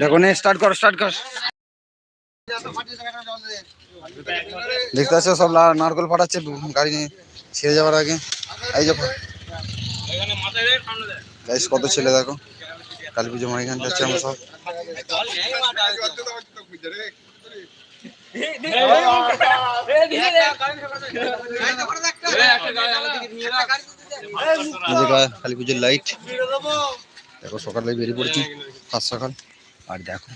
দেখো। নে স্টার্ট কর স্টার্ট কর। দেখতে পাচ্ছ, সব নারকল ফাটাচ্ছে গাড়ি ছেড়ে যাওয়ার আগে। এই যে গাইস কত ছেলে দেখো। কালী পুজো এখানে যাচ্ছে আমরা সব। কালী পুজোর লাইট দেখো সকালে বেরিয়ে পড়েছি ফার্স্ট সকাল আর দেখো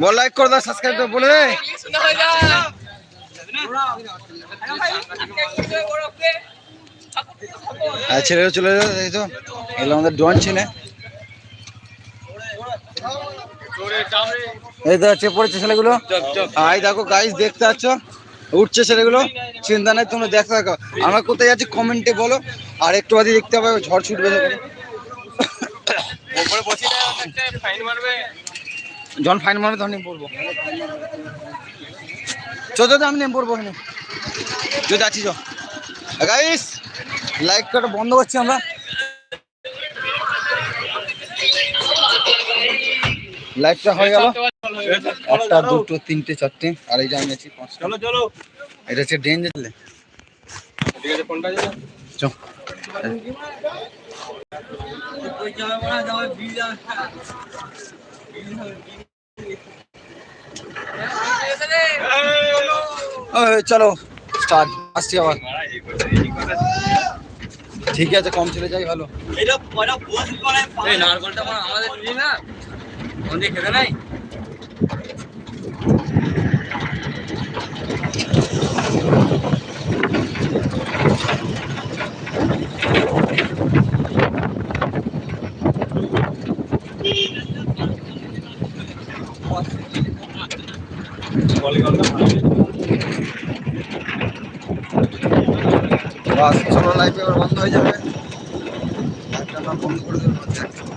বল লাইক করে দাও সাবস্ক্রাইব করে বলে আর চলে যাবে, এই তো। এগুলো আমাদের ডন ছেলে এই তো পড়েছে ছেলেগুলো। আই দেখো গাইস দেখতে পাচ্ছ? উঠছে ছেলেগুলো। চিন্তা নেই তোমরা দেখতে থাকো আমরা কোথায় যাচ্ছি কমেন্টে বলো। আর একটু বাদে দেখতে হবে ঝড় ছুটবে বসি ফাইন মারবে। যখন ফাইন তখন নেমে পড়ব। চো আমি নেমে পড়ব ওখানে চো যাচ্ছি চো গাইস লাইক বন্ধ করছি আমরা। লাইভটা হয়ে গেল। একটা দুটো তিনটে চারটে। আর এই যে আমি আছি পাঁচটা। চলো চলো। এটা হচ্ছে ডেঞ্জার ঠিক আছে কোনটা যাবে চো। চলো স্টার্ট আসছি আবার। ঠিক আছে কম চলে যাই ভালো। এই নারকলটা আমাদের না আমাদের খেতে নাই? বাস চলো লাইফ বন্ধ হয়ে যাবে। আমরা বন্ধ করে দেবো।